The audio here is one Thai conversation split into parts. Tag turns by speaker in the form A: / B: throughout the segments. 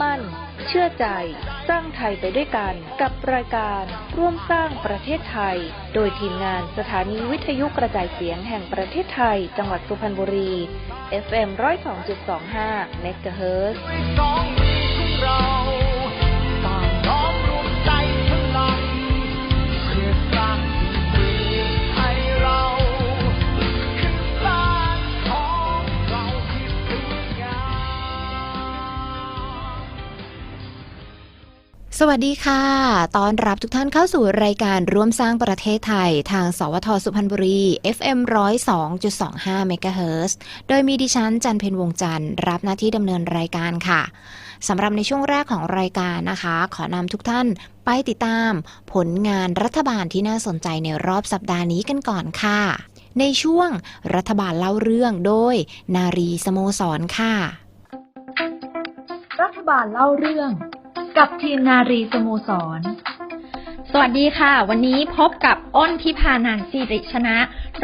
A: มั่น เชื่อใจ สร้างไทยไปด้วยกัน กับรายการ ร่วมสร้างประเทศไทย โดยทีมงานสถานีวิทยุกระจายเสียงแห่งประเทศไทย จังหวัดสุพรรณบุรี FM 102.25 MHz
B: สวัสดีค่ะ
C: ตอนรับทุกท่านเข้าสู่รายการร่วมสร้างประเทศไทย ทาง สวทสุพรรณบุรี FM 102.25 MHz โดยมีดิฉันจันเพนวงจันทร์รับหน้าที่ดำเนินรายการค่ะ สำหรับในช่วงแรกของรายการนะคะ ขอนำทุกท่านไปติดตาม ผลงานรัฐบาลที่น่าสนใจในรอบสัปดาห์นี้กันก่อนค่ะ ในช่วงรัฐบาลเล่าเรื่องโดย นารีสโมสรค่ะ
D: รัฐบาลเล่าเรื่อง กับทีมนารีสโมสร
E: สวัสดีค่ะ วันนี้พบกับอ้นทิพานันท์สิริชนะ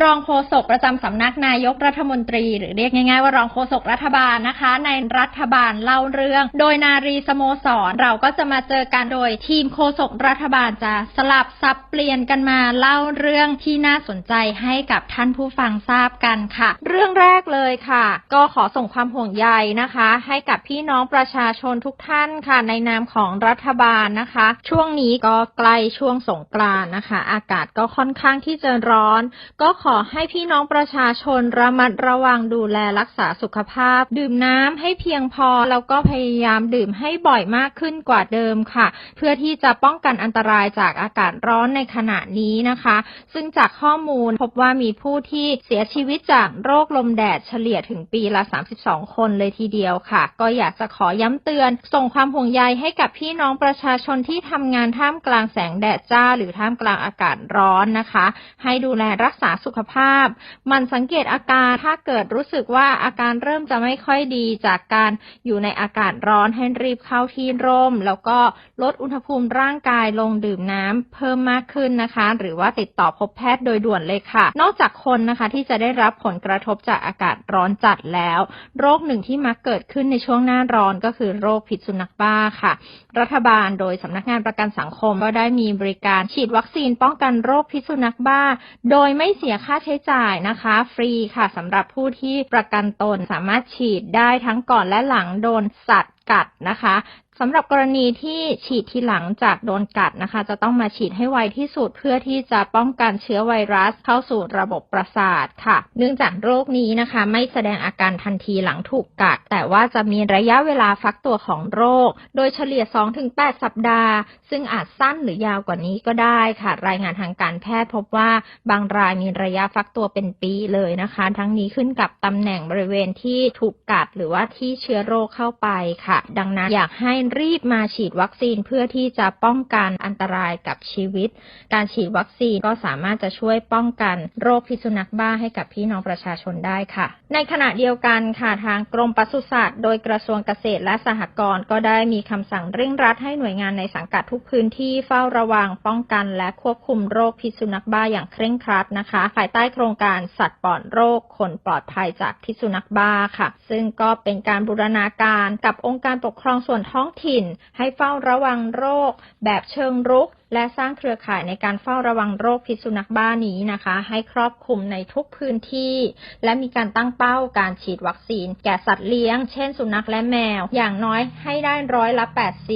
E: รองโฆษกประจำสำนักนายกรัฐมนตรี หรือเรียกง่ายๆว่ารองโฆษกรัฐบาลนะคะ ในรัฐบาลเล่าเรื่อง โดยนารีสโมสรเราก็จะมาเจอกันโดยทีมโฆษกรัฐบาลจะสลับสับเปลี่ยนกันมาเล่าเรื่องที่น่าสนใจให้กับท่านผู้ฟังทราบกันค่ะ เรื่องแรกเลยค่ะ ก็ขอส่งความห่วงใยนะคะ ให้กับพี่น้องประชาชนทุกท่านค่ะ ในนามของรัฐบาลนะคะ ช่วงนี้ก็ใกล้ช่วงสงกรานต์นะคะ อากาศก็ค่อนข้างที่จะร้อน ก็ขอให้พี่น้องประชาชนระมัดระวังดูแลรักษาสุขภาพ ดื่มน้ำให้เพียงพอ แล้วก็พยายามดื่มให้บ่อยมากขึ้นกว่าเดิมค่ะ เพื่อที่จะป้องกันอันตรายจากอากาศร้อนในขณะนี้นะคะ ซึ่งจากข้อมูลพบว่ามีผู้ที่เสียชีวิตจากโรคลมแดดเฉลี่ยถึงปีละ 32 คนเลยทีเดียวค่ะ ก็อยากจะขอย้ำเตือน ส่งความห่วงใยให้กับพี่น้องประชาชนที่ทำงานท่ามกลางแสงแดดจ้า หรือท่ามกลางอากาศร้อนนะคะ ให้ดูแลรักษาสุขภาพ มันสังเกตอาการถ้าเกิดรู้สึกว่าอาการเริ่มจะไม่ค่อยดีจากการอยู่ในอากาศร้อนให้รีบเข้าที่ร่ม แล้วก็ลดอุณหภูมิร่างกายลงดื่มน้ำเพิ่มมากขึ้นนะคะ หรือว่าติดต่อพบแพทย์โดยด่วนเลยค่ะ นอกจากคนนะคะที่จะได้รับผลกระทบจากอากาศร้อนจัดแล้ว โรคหนึ่งที่มักเกิดขึ้นในช่วงหน้าร้อนก็คือโรคพิษสุนัขบ้าค่ะ รัฐบาลโดยสำนักงานประกันสังคมก็ได้มีบริการ ฉีดวัคซีนป้องกันโรคพิษสุนัขบ้า โดยไม่เสียค่าใช้จ่ายนะคะ ฟรีค่ะสำหรับผู้ที่ประกันตนสามารถฉีดได้ทั้งก่อนและหลังโดนสัตว์กัดนะคะ สำหรับกรณีที่ฉีดทีหลังจากโดนกัดนะคะ จะต้องมาฉีดให้ไวที่สุดเพื่อที่จะป้องกันเชื้อไวรัสเข้าสู่ระบบประสาทค่ะ เนื่องจากโรคนี้นะคะ ไม่แสดงอาการทันทีหลังถูกกัด แต่ว่าจะมีระยะเวลาฟักตัวของโรค โดยเฉลี่ย 2-8 สัปดาห์ ซึ่งอาจสั้นหรือยาวกว่านี้ก็ได้ค่ะ รายงานทางการแพทย์พบว่าบางรายมีระยะฟักตัวเป็นปีเลยนะคะ ทั้งนี้ขึ้นกับตำแหน่งบริเวณที่ถูกกัด หรือว่าที่เชื้อโรคเข้าไปค่ะ ดังนั้นอยากให้รีบมาฉีดวัคซีนเพื่อที่จะป้องกันอันตรายกับชีวิต การฉีดวัคซีนก็สามารถจะช่วยป้องกันโรคพิษสุนัขบ้าให้กับพี่น้องประชาชนได้ค่ะ ในขณะเดียวกันค่ะทางกรมปศุสัตว์โดยกระทรวงเกษตรและสหกรณ์ก็ได้มีคำสั่งเร่งรัดให้หน่วยงานในสังกัดทุกพื้นที่เฝ้าระวังป้องกันและควบคุมโรคพิษสุนัขบ้าอย่างเคร่งครัดนะคะ ภายใต้โครงการสัตว์ปลอดโรคคนปลอดภัยจากพิษสุนัขบ้าค่ะ ซึ่งก็เป็นการบูรณาการกับองค์การปกครองส่วนท้องถิ่น ให้เฝ้าระวังโรค แบบเชิงรุก และสร้างเครือข่ายในการเฝ้าระวังโรคพิษสุนัขบ้านี้นะคะ ให้ครอบคลุมในทุกพื้นที่ และมีการตั้งเป้าการฉีดวัคซีน แก่สัตว์เลี้ยง เช่น สุนัขและแมว อย่างน้อยให้ได้ร้อยละ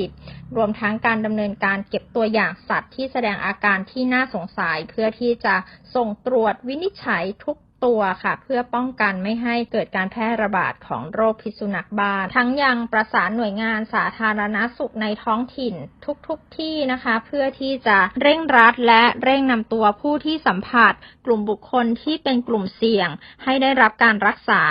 E: 80รวมทั้งการดำเนินการเก็บตัวอย่างสัตว์ที่แสดงอาการที่น่าสงสัย เพื่อที่จะส่งตรวจวินิจฉัยทุก ตัวค่ะ เพื่อป้องกันไม่ให้เกิดการแพร่ระบาดของโรคพิษสุนัขบ้า ทั้งยังประสานหน่วยงานสาธารณสุขในท้องถิ่นทุกๆทที่นะคะ เพื่อที่จะเร่งรัดและเร่งนำตัวผู้ที่สัมผัส กลุ่มบุคคลที่เป็นกลุ่มเสี่ยง ให้ได้รับการรักษา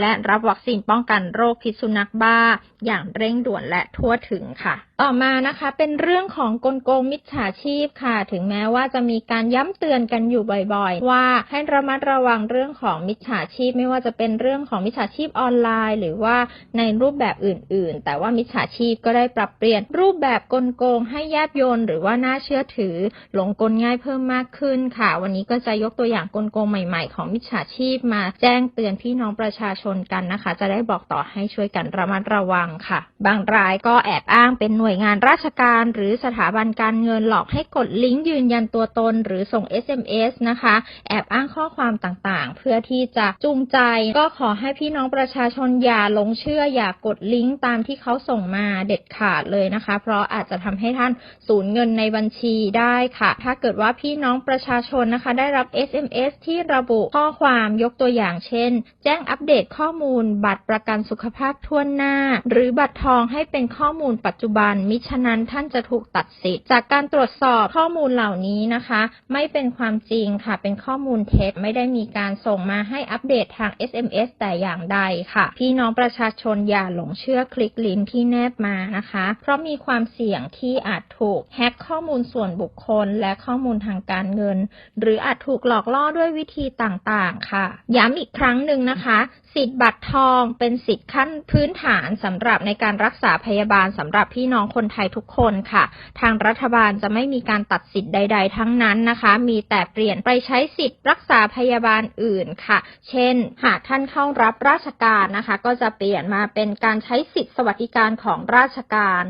E: และรับวัคซีนป้องกันโรคพิษสุนัขบ้า อย่างเร่งด่วนและทั่วถึงค่ะ ต่อมานะคะ เป็นเรื่องของกลโกงมิจฉาชีพค่ะ ถึงแม้ว่าจะมีการย้ำเตือนกันอยู่บ่อยๆ ว่าให้ระมัดระวังเรื่องของมิจฉาชีพ ไม่ว่าจะเป็นเรื่องของมิจฉาชีพออนไลน์ หรือว่าในรูปแบบอื่น ๆ แต่ว่ามิจฉาชีพก็ได้ปรับเปลี่ยนรูปแบบกลโกงให้แยบยลหรือว่าน่าเชื่อถือ หลงกลง่ายเพิ่มมากขึ้นค่ะ วันนี้ก็จะยกตัวอย่างกลโกงใหม่ ๆ ของมิจฉาชีพมาแจ้งเตือนพี่น้องประชาชนกันนะคะ จะได้บอกต่อให้ช่วยกันระมัดระวังำค่ะ บางรายก็แอบอ้างเป็นหน่วยงานราชการหรือสถาบันการเงินหลอกให้กดลิงก์ยืนยันตัวตน หรือส่ง SMS นะคะ แอบอ้างข้อความต่างๆ เพื่อที่จะจูงใจ ก็ขอให้พี่น้องประชาชนอย่าหลงเชื่ออย่ากดลิงก์ตามที่เขาส่งมาเด็ดขาดเลยนะคะ เพราะอาจจะทำให้ท่านสูญเงินในบัญชีได้ค่ะ ถ้าเกิดว่าพี่น้องประชาชนนะคะ ได้รับ SMS ที่ระบุข้อความยกตัวอย่างเช่น แจ้งอัปเดตข้อมูลบัตรประกันสุขภาพทั่วหน้าหรืรือบัตรทองให้เป็นข้อมูลปัจจุบัน มิฉะนั้นท่านจะถูกตัดสิทธิ์ จากการตรวจสอบข้อมูลเหล่านี้นะคะ ไม่เป็นความจริงค่ะ เป็นข้อมูลเท็จไม่ได้มีการส่งมาให้อัปเดตทาง SMS แต่อย่างใดค่ะ พี่น้องประชาชนอย่าหลงเชื่อคลิกลิงก์ที่แนบมานะคะ เพราะมีความเสี่ยงที่อาจถูกแฮ็กข้อมูลส่วนบุคคล และข้อมูลทางการเงิน หรืออาจถูกหลอกล่อด้วยวิธีต่างๆ ค่ะ ย้ำอีกครั้งหนึ่งนะคะสิทธิ์บัตรทองเป็นสิทธิ์ขั้นพื้นฐานสำหรับในการรักษาพยาบาลสำหรับพี่น้องคนไทยทุกคนค่ะ ทางรัฐบาลจะไม่มีการตัดสิทธิ์ใด ๆ ทั้งนั้นนะคะ มีแต่เปลี่ยนไปใช้สิทธิ์รักษาพยาบาลอื่นค่ะ เช่น หากท่านเข้ารับราชการนะคะ ก็จะเปลี่ยนมาเป็นการใช้สิทธิ์สวัสดิการของราชการ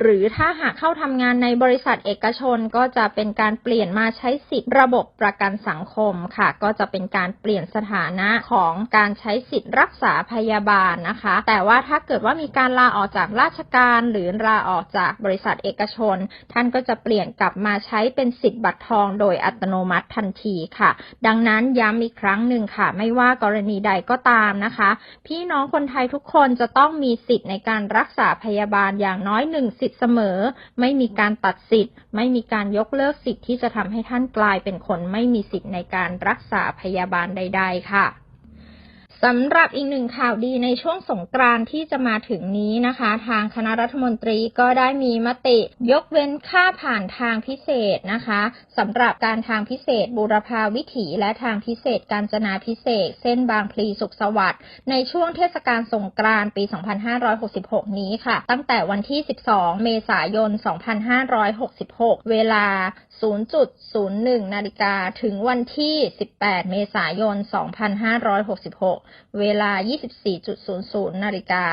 E: หรือถ้าหากเข้าทำงานในบริษัทเอกชนก็จะเป็นการเปลี่ยนมาใช้สิทธิ์ระบบประกันสังคมค่ะ ก็จะเป็นการเปลี่ยนสถานะของการใช้สิทธิรักษาพยาบาลนะคะ แต่ว่าถ้าเกิดว่ามีการลาออกจากราชการหรือลาออกจากบริษัทเอกชน ท่านก็จะเปลี่ยนกลับมาใช้เป็นสิทธิ์บัตรทองโดยอัตโนมัติทันทีค่ะ ดังนั้นย้ำอีกครั้งหนึ่งค่ะ ไม่ว่ากรณีใดก็ตามนะคะ พี่น้องคนไทยทุกคนจะต้องมีสิทธิ์ในการรักษาพยาบาลอย่างน้อยหนึ่งสิทธิ์เสมอ ไม่มีการตัดสิทธิ์ ไม่มีการยกเลิกสิทธิ์ที่จะทำให้ท่านกลายเป็นคนไม่มีสิทธิ์ในการรักษาพยาบาลใด ๆ ค่ะ สำหรับอีกหนึ่งข่าวดีในช่วงสงกรานที่จะมาถึงนี้นะคะ ทางคณะรัฐมนตรีก็ได้มีมติยกเว้นค่าผ่านทางพิเศษนะคะสำหรับการทางพิเศษบูรพาวิถีและทางพิเศษกาญจนาพิเศษ เส้นบางพลีสุขสวัสดิ์ในช่วงเทศกาลสงกรานต์ปี 2566 นี้ค่ะ ตั้งแต่วันที่ 12 เมษายน 2566 เวลา 0.01 นาฬิกาถึงวันที่ 18 เมษายน 2566เวลา 24.00 นาฬิกา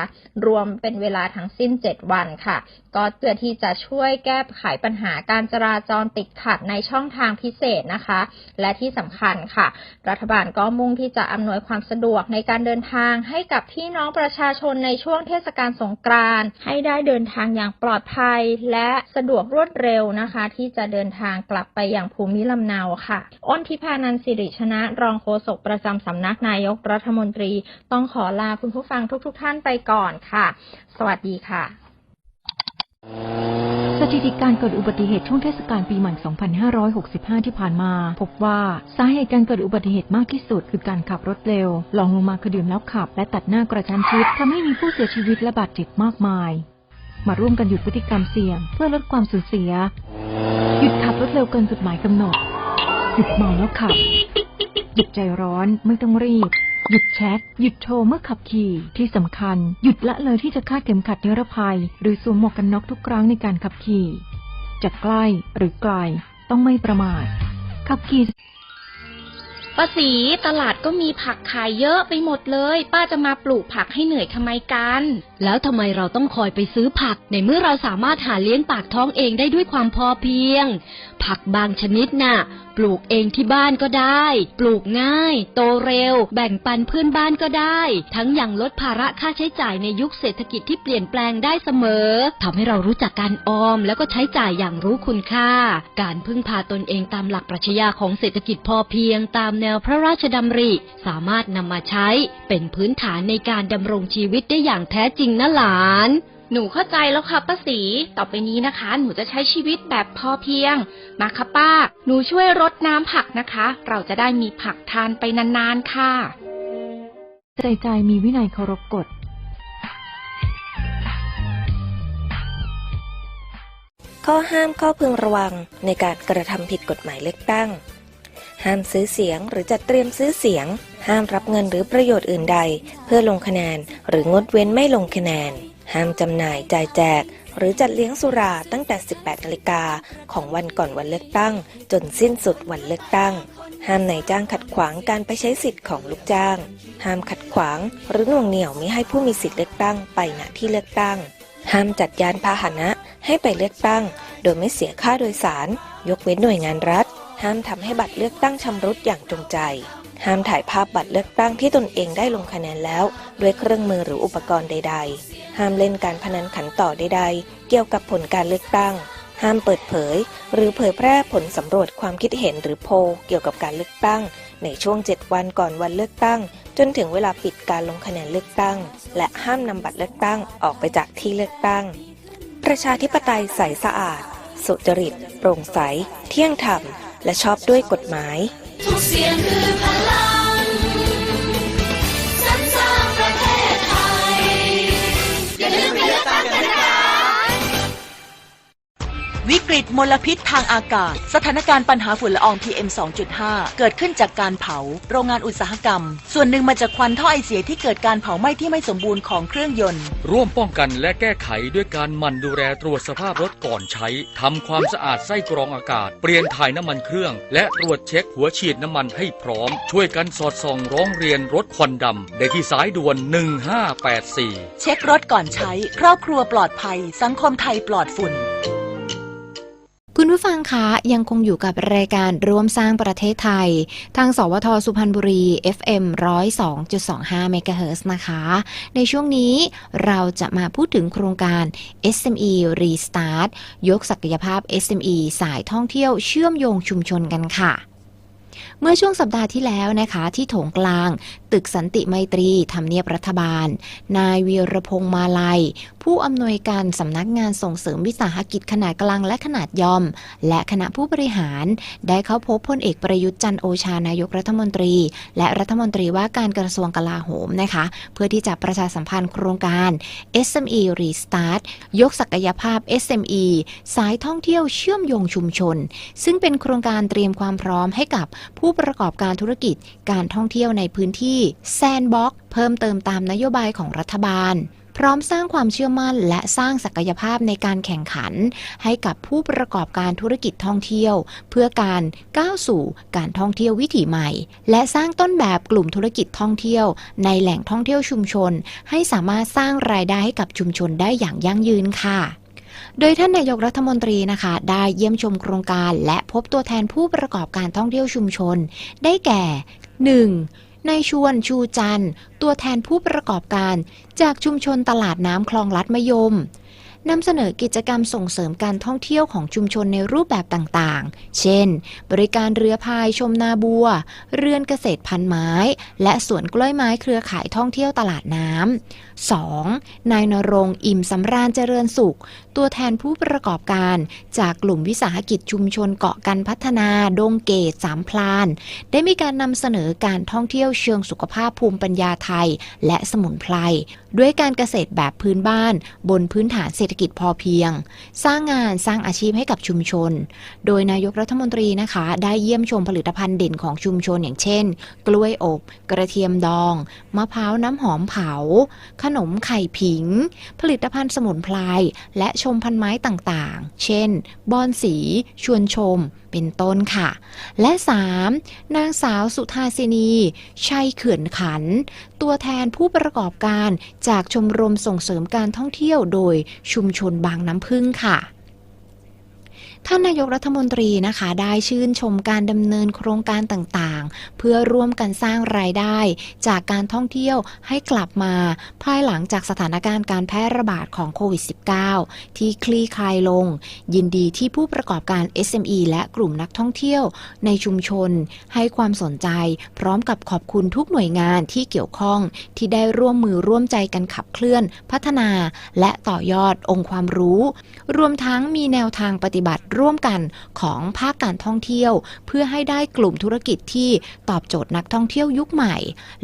E: รวมเป็นเวลาทั้งสิ้น 7 วันค่ะ ก็เพื่อที่จะช่วยแก้ไขปัญหาการจราจรติดขัดในช่องทางพิเศษนะคะ และที่สำคัญค่ะ รัฐบาลก็มุ่งที่จะอำนวยความสะดวกในการเดินทางให้กับพี่น้องประชาชนในช่วงเทศกาลสงกรานต์ให้ได้เดินทางอย่างปลอดภัย และสะดวกรวดเร็วนะคะ ที่จะเดินทางกลับไปอย่างภูมิลำเนาค่ะ อ้นทิพานันสิริชนะรองโฆษกประจำสำนักนายกรัฐมนตรี ต้องขอลาคุณผู้ฟังทุกๆทท่านไปก่อนค่ะ สวัสดีค่ะ
F: สถิติการเกิดอุบัติเหตุช่วงเทศกาลปีใหม่ 2565 ที่ผ่านมา พบว่าสาเหตุการเกิดอุบัติเหตุมากที่สุด คือการขับรถเร็วลองลงมาคือดื่มแล้วขับ และตัดหน้ากระชั้นชิดทำให้มีผู้เสียชีวิตและบาดเจ็บมากมาย มาร่วมกันหยุดพฤติกรรมเสี่ยง เพื่อลดความสูญเสีย หยุดขับรถเร็วเกินจุดหมายกำหนดหยุดเมาแล้วขับหยุดใจร้อนไม่ต้องรีบ หยุดแชท หยุดโทรเมื่อขับขี่ ที่สำคัญ หยุดละเลยที่จะคาดเข็มขัดนิรภัย หรือสวมหมวกกันน็อกทุกครั้งในการขับขี่ จะใกล้หรือไกลต้องไม่ประมาท ขับขี่
G: ป้าสีตลาดก็มีผักขายเยอะไปหมดเลย ป้าจะมาปลูกผักให้เหนื่อยทำไมกัน
H: แล้วทำไมเราต้องคอยไปซื้อผัก ในเมื่อเราสามารถหาเลี้ยงปากท้องเองได้ด้วยความพอเพียง ผักบางชนิดน่ะ ปลูกเองที่บ้านก็ได้ ปลูกง่าย โตเร็ว แบ่งปันเพื่อนบ้านก็ได้ ทั้งอย่างลดภาระค่าใช้จ่ายในยุคเศรษฐกิจที่เปลี่ยนแปลงได้เสมอทำให้เรารู้จักการออม แล้วก็ใช้จ่ายอย่างรู้คุณค่า การพึ่งพาตนเองตามหลักปรัชญาของเศรษฐกิจพอเพียงตามแนวพระราชดำริ สามารถนำมาใช้เป็นพื้นฐานในการดำรงชีวิตได้อย่างแท้จริงนะหลาน
G: หนูเข้าใจแล้วค่ะป้าสีต่อไปนี้นะคะ หนูจะใช้ชีวิตแบบพอเพียง มาค่ะป้า หนูช่วยรดน้ำผักนะคะ เราจะได้มีผักทานไปนานๆค่ะ
F: ใจใจมีวินัยเคารพกฎ
A: ข้อห้ามข้อพึงระวังในการกระทำผิดกฎหมายเลือกตั้ง ห้ามซื้อเสียงหรือจัดเตรียมซื้อเสียง ห้ามรับเงินหรือประโยชน์อื่นใด เพื่อลงคะแนน หรืองดเว้นไม่ลงคะแนน ห้ามจำหน่ายจ่ายแจก หรือจัดเลี้ยงสุราตั้งแต่ 18นาฬิกาของวันก่อนวันเลือกตั้ง จนสิ้นสุดวันเลือกตั้ง ห้ามนายจ้างขัดขวางการไปใช้สิทธิ์ของลูกจ้าง ห้ามขัดขวางหรือหน่วงเหนี่ยวมิให้ผู้มีสิทธิ์เลือกตั้งไปณที่เลือกตั้ง ห้ามจัดยานพาหนะให้ไปเลือกตั้ง โดยไม่เสียค่าโดยสาร ยกเว้นหน่วยงานรัฐ ห้ามทำให้บัตรเลือกตั้งชำรุดอย่างจงใจ ห้ามถ่ายภาพบัตรเลือกตั้งที่ตนเองได้ลงคะแนนแล้ว ด้วยเครื่องมือหรืออุปกรณ์ใด ๆ ห้ามเล่นการพนันขันต่อใด ๆ เกี่ยวกับผลการเลือกตั้ง ห้ามเปิดเผย หรือเผยแพร่ผลสำรวจความคิดเห็นหรือโพลเกี่ยวกับการเลือกตั้ง ในช่วง 7 วันก่อนวันเลือกตั้ง จนถึงเวลาปิดการลงคะแนนเลือกตั้ง และห้ามนำบัตรเลือกตั้งออกไปจากที่เลือกตั้ง ประชาธิปไตยใสสะอาด สุจริต โปร่งใส เที่ยงธรรม และชอบด้วยกฎหมาย
I: ทุกเสียงคือพลัง
J: วิกฤตมลพิษทางอากาศ สถานการณ์ปัญหาฝุ่นละออง PM 2.5 เกิดขึ้นจากการเผา โรงงานอุตสาหกรรม ส่วนหนึ่งมาจากควันท่อไอเสียที่เกิดการเผาไหม้ที่ไม่สมบูรณ์ของเครื่องยนต์
K: ร่วมป้องกันและแก้ไขด้วยการหมั่นดูแลตรวจสภาพรถก่อนใช้ ทำความสะอาดไส้กรองอากาศ เปลี่ยนถ่ายน้ำมันเครื่อง และตรวจเช็คหัวฉีดน้ำมันให้พร้อม ช่วยกันสอดส่องร้องเรียนรถควันดำได้ที่สายด่วน 1584
J: เช็ครถก่อนใช้ ครอบครัวปลอดภัย สังคมไทยปลอดฝุ่น
C: คุณผู้ฟังคะยังคงอยู่กับรายการร่วมสร้างประเทศไทย ทาง สวทสุพรรณบุรี FM 102.25เมกะเฮิรตซ์นะคะ ในช่วงนี้เราจะมาพูดถึงโครงการ SME Restart ยกศักยภาพ SME สายท่องเที่ยวเชื่อมโยงชุมชนกันค่ะเมื่อช่วงสัปดาห์ที่แล้วนะคะ ที่โถงกลาง ตึกสันติไมตรีทำเนียบรัฐบาล นายวีรพงษ์มาลัย ผู้อำนวยการสำนักงานส่งเสริมวิสาหกิจขนาดกลางและขนาดย่อม และคณะผู้บริหาร ได้เข้าพบพลเอกประยุทธ์จันโอชานายกรัฐมนตรี และรัฐมนตรีว่าการกระทรวงกลาโหมนะคะ เพื่อที่จะประชาสัมพันธ์โครงการ SME Restart ยกศักยภาพ SME สายท่องเที่ยวเชื่อมโยงชุมชน ซึ่งเป็นโครงการเตรียมความพร้อมให้กับผู้ประกอบการธุรกิจ การท่องเที่ยวในพื้นที่แซนบ็อกเพิ่มเติมตามนโยบายของรัฐบาล พร้อมสร้างความเชื่อมั่น และสร้างศักยภาพในการแข่งขัน ให้กับผู้ประกอบการธุรกิจท่องเที่ยว เพื่อการก้าวสู่การท่องเที่ยววิถีใหม่ และสร้างต้นแบบกลุ่มธุรกิจท่องเที่ยว ในแหล่งท่องเที่ยวชุมชน ให้สามารถสร้างรายได้ให้กับชุมชนได้อย่างยั่งยืนค่ะโดยท่านนายกรัฐมนตรีนะคะ ได้เยี่ยมชมโครงการและพบตัวแทนผู้ประกอบการท่องเที่ยวชุมชน ได้แก่ 1. นายชวนชูจันทร์ ตัวแทนผู้ประกอบการ จากชุมชนตลาดน้ำคลองลัดมะยม นำเสนอกิจกรรมส่งเสริมการท่องเที่ยวของชุมชนในรูปแบบต่างๆ เช่น บริการเรือพายชมนาบัว เรือนเกษตรพันไม้ และสวนกล้วยไม้เครือข่ายท่องเที่ยวตลาดน้ำ 2. นายนรงอิ่มสำราญเจริญสุข ตัวแทนผู้ประกอบการ จากกลุ่มวิสาหกิจชุมชนเกาะกันพัฒนา ดงเกตสามพลาน ได้มีการนำเสนอการท่องเที่ยวเชิงสุขภาพภูมิปัญญาไทย และสมุนไพรด้วยการเกษตรแบบพื้นบ้าน บนพื้นฐานเศรษฐกิจพอเพียง สร้างงานสร้างอาชีพให้กับชุมชน โดยนายกรัฐมนตรีนะคะ ได้เยี่ยมชมผลิตภัณฑ์เด่นของชุมชนอย่างเช่น กล้วยอบ กระเทียมดอง มะพร้าวน้ำหอมเผา ขนมไข่ผิง ผลิตภัณฑ์สมุนไพรและชมพันไม้ต่างๆ เช่น บอนสี ชวนชม เป็นต้นค่ะ และ 3. นางสาวสุธาสินีชัยเขื่อนขัน ตัวแทนผู้ประกอบการจากชมรมส่งเสริมการท่องเที่ยวโดยชุมชนบางน้ำพึ่งค่ะ ท่านนายกรัฐมนตรีนะคะได้ชื่นชมการดำเนินโครงการต่างๆ เพื่อร่วมกันสร้างรายได้ จากการท่องเที่ยวให้กลับมา ภายหลังจากสถานการณ์การแพร่ระบาดของโควิด -19 ที่คลี่คลายลง ยินดีที่ผู้ประกอบการ SME และกลุ่มนักท่องเที่ยว ในชุมชน ให้ความสนใจ พร้อมกับขอบคุณทุกหน่วยงานที่เกี่ยวข้องที่ได้ร่วมมือร่วมใจกันขับเคลื่อน พัฒนา และต่อยอดองค์ความรู้ รวมทั้งมีแนวทางปฏิบัติร่วมกันของภาคการท่องเที่ยว เพื่อให้ได้กลุ่มธุรกิจที่ตอบโจทย์นักท่องเที่ยวยุคใหม่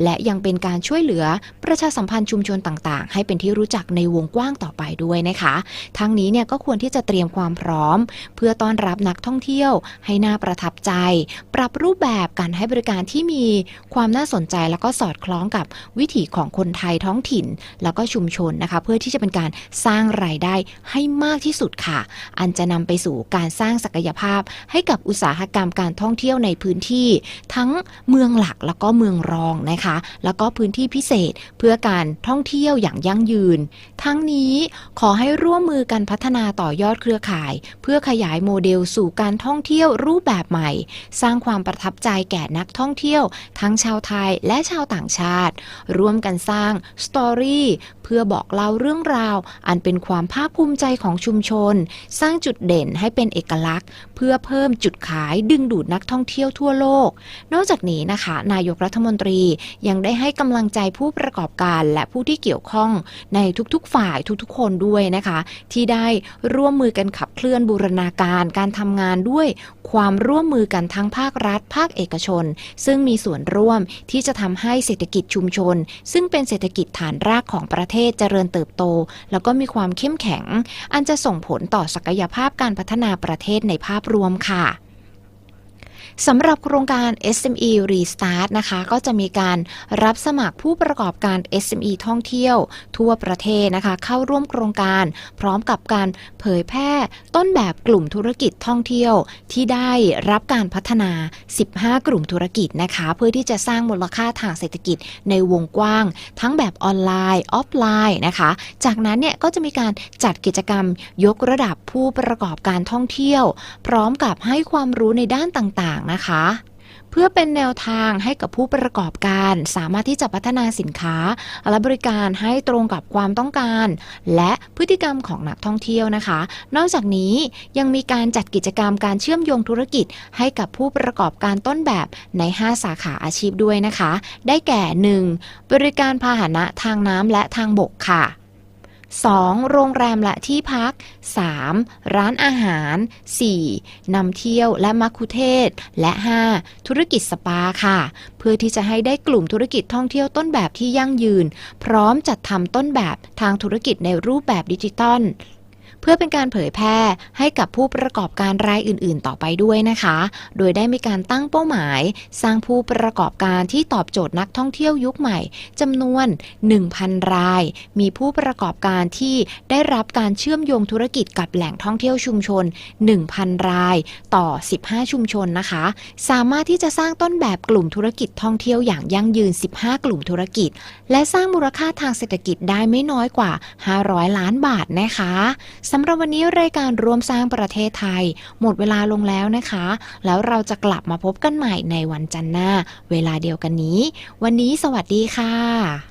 C: และยังเป็นการช่วยเหลือประชาสัมพันธ์ชุมชนต่างๆ ให้เป็นที่รู้จักในวงกว้างต่อไปด้วยนะคะ ทั้งนี้เนี่ยก็ควรที่จะเตรียมความพร้อม เพื่อต้อนรับนักท่องเที่ยว ให้น่าประทับใจ ปรับรูปแบบการให้บริการที่มีความน่าสนใจแล้วก็สอดคล้องกับวิถีของคนไทยท้องถิ่น แล้วก็ชุมชนนะคะ เพื่อที่จะเป็นการสร้างรายได้ให้มากที่สุดค่ะ อันจะนำไปสู่การการสร้างศักยภาพให้กับอุตสาหกรรมการท่องเที่ยวในพื้นที่ ทั้งเมืองหลักแล้วก็เมืองรองนะคะ แล้วก็พื้นที่พิเศษเพื่อการท่องเที่ยวอย่างยั่งยืน ทั้งนี้ขอให้ร่วมมือกันพัฒนาต่อยอดเครือข่าย เพื่อขยายโมเดลสู่การท่องเที่ยวรูปแบบใหม่ สร้างความประทับใจแก่นักท่องเที่ยว ทั้งชาวไทยและชาวต่างชาติ ร่วมกันสร้างสตอรี่เพื่อบอกเล่าเรื่องราว อันเป็นความภาคภูมิใจของชุมชน สร้างจุดเด่นให้เป็นเอกลักษณ์ เพื่อเพิ่มจุดขายดึงดูดนักท่องเที่ยวทั่วโลก นอกจากนี้นะคะ นายกรัฐมนตรียังได้ให้กำลังใจผู้ประกอบการและผู้ที่เกี่ยวข้องในทุกๆ ฝ่ายทุกๆ คนด้วยนะคะ ที่ได้ร่วมมือกันขับเคลื่อนบูรณาการการทำงานด้วย ความร่วมมือกันทั้งภาครัฐ ภาคเอกชน ซึ่งมีส่วนร่วมที่จะทำให้เศรษฐกิจชุมชน ซึ่งเป็นเศรษฐกิจฐานรากของประเทศเจริญเติบโต แล้วก็มีความเข้มแข็ง อันจะส่งผลต่อศักยภาพการพัฒนาประเทศในภาพรวมค่ะ สำหรับโครงการ SME Restart นะคะ ก็จะมีการรับสมัครผู้ประกอบการ SME ท่องเที่ยว ทั่วประเทศนะคะ เข้าร่วมโครงการ พร้อมกับการเผยแพร่ต้นแบบกลุ่มธุรกิจท่องเที่ยว ที่ได้รับการพัฒนา 15 กลุ่มธุรกิจนะคะ เพื่อที่จะสร้างมูลค่าทางเศรษฐกิจในวงกว้าง ทั้งแบบออนไลน์ ออฟไลน์นะคะ จากนั้นเนี่ยก็จะมีการจัดกิจกรรมยกระดับผู้ประกอบการท่องเที่ยว พร้อมกับให้ความรู้ในด้านต่างๆนะคะ เพื่อเป็นแนวทางให้กับผู้ประกอบการสามารถที่จะพัฒนาสินค้า และบริการให้ตรงกับความต้องการ และพฤติกรรมของนักท่องเที่ยวนะคะ นอกจากนี้ยังมีการจัดกิจกรรมการเชื่อมโยงธุรกิจ ให้กับผู้ประกอบการต้นแบบใน 5 สาขาอาชีพด้วยนะคะ ได้แก่ 1. บริการพาหนะทางน้ำและทางบกค่ะ 2. โรงแรมและที่พัก 3. ร้านอาหาร 4. นำเที่ยวและมัคคุเทศ และ 5. ธุรกิจสปาค่ะ เพื่อที่จะให้ได้กลุ่มธุรกิจท่องเที่ยวต้นแบบที่ยั่งยืน พร้อมจัดทำต้นแบบทางธุรกิจในรูปแบบดิจิตอล เพื่อเป็นการเผยแพร่ให้กับผู้ประกอบการรายอื่น ๆ ต่อไปด้วยนะคะ โดยได้มีการตั้งเป้าหมาย สร้างผู้ประกอบการที่ตอบโจทย์นักท่องเที่ยวยุคใหม่จำนวน 1,000 ราย มีผู้ประกอบการที่ได้รับการเชื่อมโยงธุรกิจกับแหล่งท่องเที่ยวชุมชน 1,000 รายต่อ 15 ชุมชนนะคะ สามารถที่จะสร้างต้นแบบกลุ่มธุรกิจท่องเที่ยวอย่างยั่งยืน 15 กลุ่มธุรกิจ และสร้างมูลค่าทางเศรษฐกิจได้ไม่น้อยกว่า 500 ล้านบาทนะคะสำหรับวันนี้รายการรวมสร้างประเทศไทย หมดเวลาลงแล้วนะคะ แล้วเราจะกลับมาพบกันใหม่ในวันจันทร์หน้า เวลาเดียวกันนี้ วันนี้สวัสดีค่ะ